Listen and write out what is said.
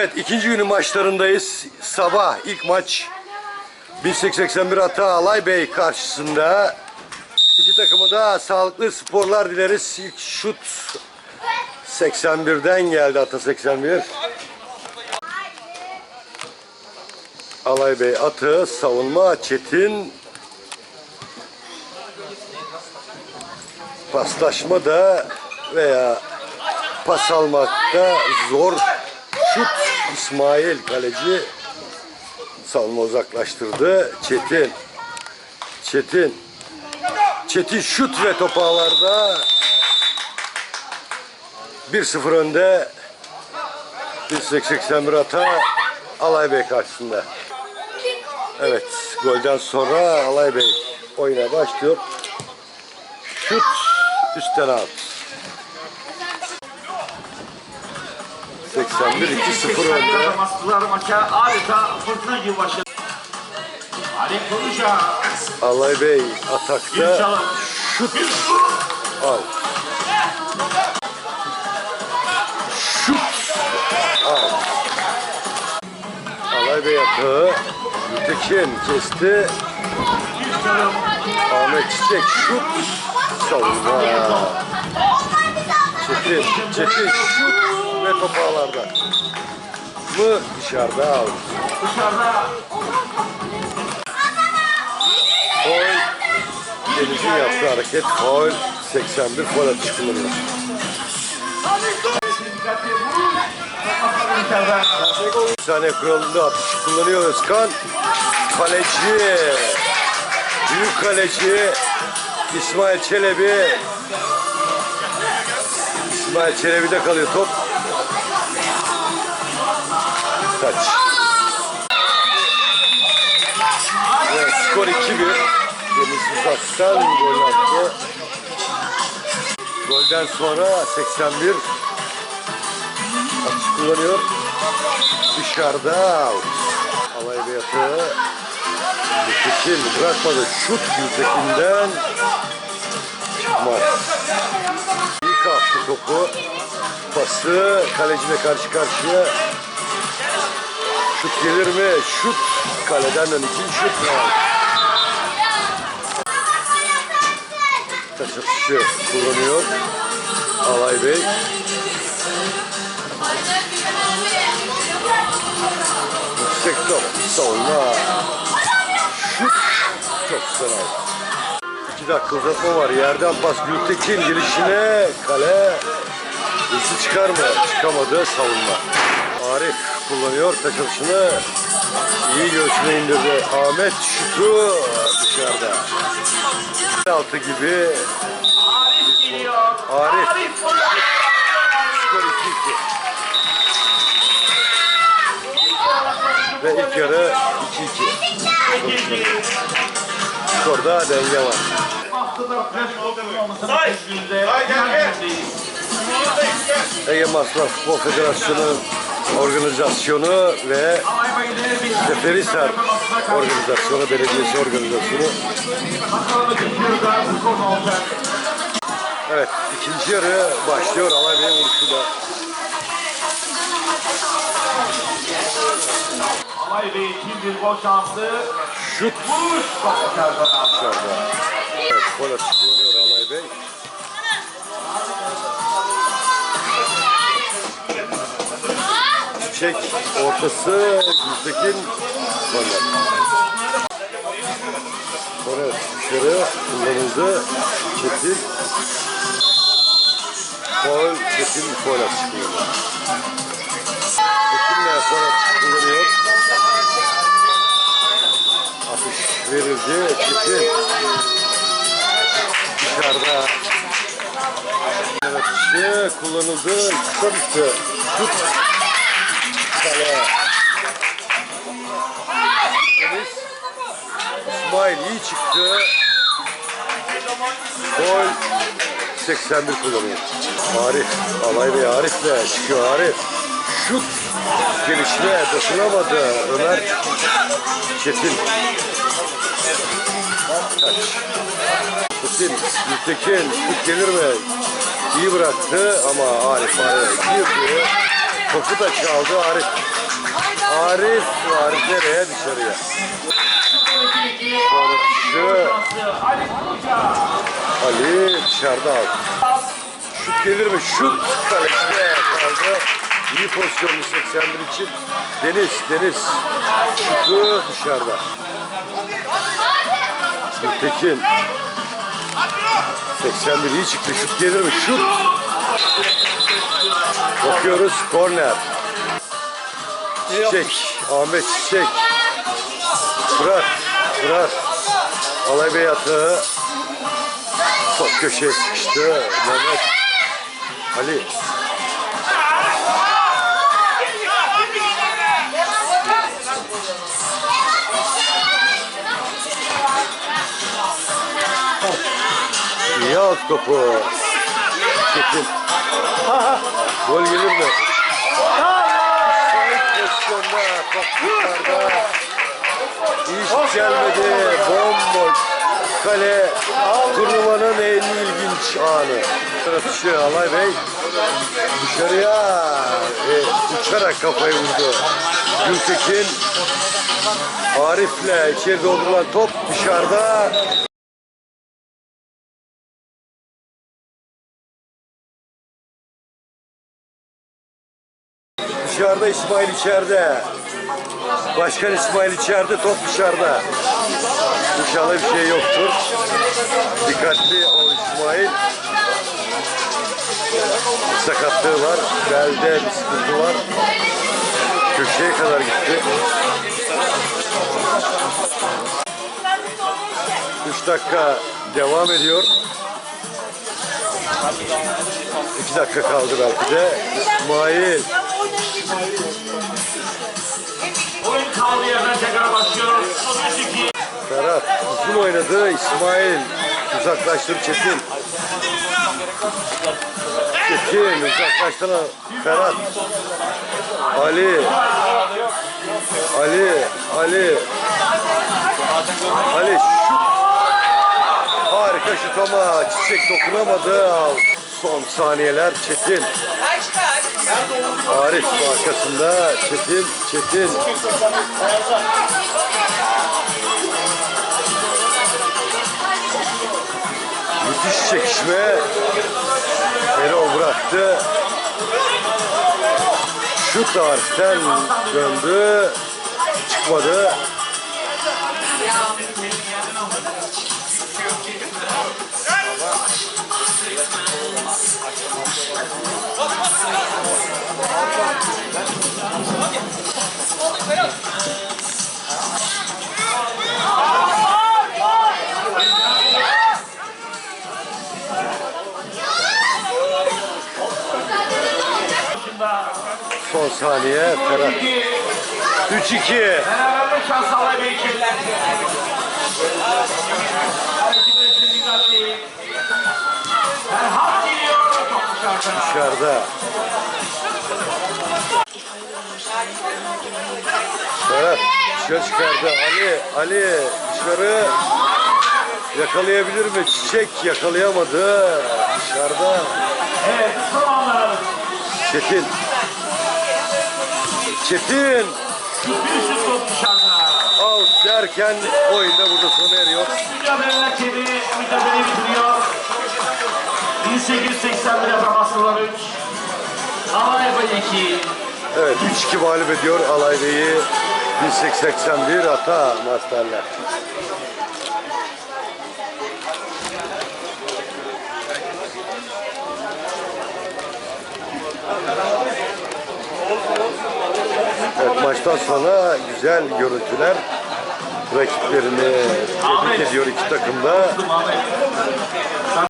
Evet ikinci günün maçlarındayız. Sabah ilk maç 1881 Ata Alay Bey karşısında. İki takımı da sağlıklı sporlar dileriz. İlk şut 81'den geldi Ata 81. Alay Bey atı savunma Çetin paslaşma da veya pas almakta zor şut İsmail kaleci savunma uzaklaştırdı Çetin Çetin Çetin şut ve top ağlarda 1-0 önde 1881 hata Alay Bey karşısında. Evet, golden sonra Alay Bey oyuna başlıyor. Şut üstten out. 81 2-0 önde. Baskılar maça adeta fırtına gibi başladı. Ali Konuşa. Alay Bey atakta şut out. Şut out. Alay Bey atağı Gültekin kesti. Ahmet Çiçek şut savunma. Çetin, Çetin şut ve top ağlarda. Mı dışarıda out. dışarıda Foul. Deniz'in yaptığı hareket foul. 81 foul atış kullanıyor. Bir saniye kuralında atış kullanıyor Özkan. Kaleci. Büyük kaleci. İsmail Çelebi. İsmail Çelebi'de kalıyor top. 80 gol attı. Golden sonra 81 atış kullanıyor. Dışarıda alay beyatı Müthişin bırakmadı. Şut yüksekinden çıkmaz. İyi kaptı topu. Pası kalecine karşı karşıya. Şut gelir mi? Şut kaleden dön. ikinci şut. Var. Atışı kullanıyor. Alay Bey. Yüksek top. Savunma. Şut. Çok güzel. İki dakika uzatma var. Yerden pas Gültekin girişine. Kale. Hızlı çıkar mı? Çıkamadı. Savunma. Arif kullanıyor taç atışını. İyi göğsüne indirdi. Ahmet şutu dışarıda. Altı gibi. Geliyor. Arif. Arif. Skor 2-2. Ve ilk yarı 2-2. Skorda denge var. Ege Masraf Futbol Federasyonu organizasyonu ve Seferihisar organizasyonu, belediyesi organizasyonu. Evet, ikinci yarı başlıyor. Bey vuruşuyla. Alay Bey için bir gol şansı. Şut Vuruş. Dışarıda. Evet, gol açıklanıyor Alay Bey. Çiçek ortası Gültekin Goller. Evet dışarı kullanıldı. Çetin. Foul Çetin foul açıklıyor. Çetin de foul açık kullanıyor. Atış verildi. Çetin. Dışarıda. Atışı kullanıldı. Kısa düştü. Şut. Kale. Deniz. İsmail iyi çıktı. Gol 81 kullanıyor. Arif. Alay Bey Arif'le çıkıyor Arif. Şut. Gelişme dokunamadı. Ömer Çetin. Taç. Çetin. Gültekin. Şut gelir mi? İyi bıraktı ama Arif araya girdi. Topu da çaldı Arif. Arif, Arif nereye dışarıya? Koca. Ali dışarıda aldı. Şut gelir mi? Şut kalesine kaldı. İyi pozisyonlu 81 için. Deniz, Deniz. Şutu dışarıda. Gültekin. 81 iyi çıktı. Şut gelir mi? Şut. Bakıyoruz. Korner. Çiçek. Ahmet Çiçek. Fırat. Fırat. Alay Bey atağı. Top köşeye sıkıştı. Mehmet. Ali. İyi alt topu. Çetin. Gol gelir mi? Sahip pozisyonda. Yukarıda. Hiç gelmedi. Bomboş. Kale turnuvanın en ilginç anı. Atışı Alay Bey dışarıya e, uçarak kafayı vurdu. Gültekin Arif'le içeri doldurulan top dışarıda. Dışarıda İsmail içeride. Başkan İsmail içeride, top dışarıda. İnşallah bir şey yoktur. Dikkatli ol İsmail. Sakatlığı var. Belde bir sıkıntı var. Köşeye kadar gitti. 3 dakika devam ediyor. 2 dakika kaldı belki de. İsmail Oyun kaldığı yerden tekrar başlıyor. 32. Ferhat uzun oynadı. İsmail uzaklaştır Çetin. Çetin uzaklaştır Ferhat. Ali. Ali. Ali. Ali şut. Harika şut ama Çiçek dokunamadı. Son saniyeler Çetin. Arif arkasında Çetin. Çetin. Müthiş çekişme. Erol bıraktı. Şut Arif'ten döndü. Çıkmadı. Son saniye Ferhat. 3-2. Beraberlik şansı. Top dışarıda. Ferhat dışarı çıkardı. Ali, Ali dışarı yakalayabilir mi? Çiçek yakalayamadı. Dışarıda. Evet anlar. Çetin. Çetin. Bir şut top dışarıda. Out derken oyunda burada sona eriyor. Mücadele rakibi mücadeleyi bitiriyor. 1881 Avrasyalar 3. Alayba 2. Evet 3-2 mağlup ediyor Alay Bey'i. 1881 Ata Masterler. Evet maçtan sonra güzel görüntüler rakiplerini tebrik ediyor iki takım da. Ahmet.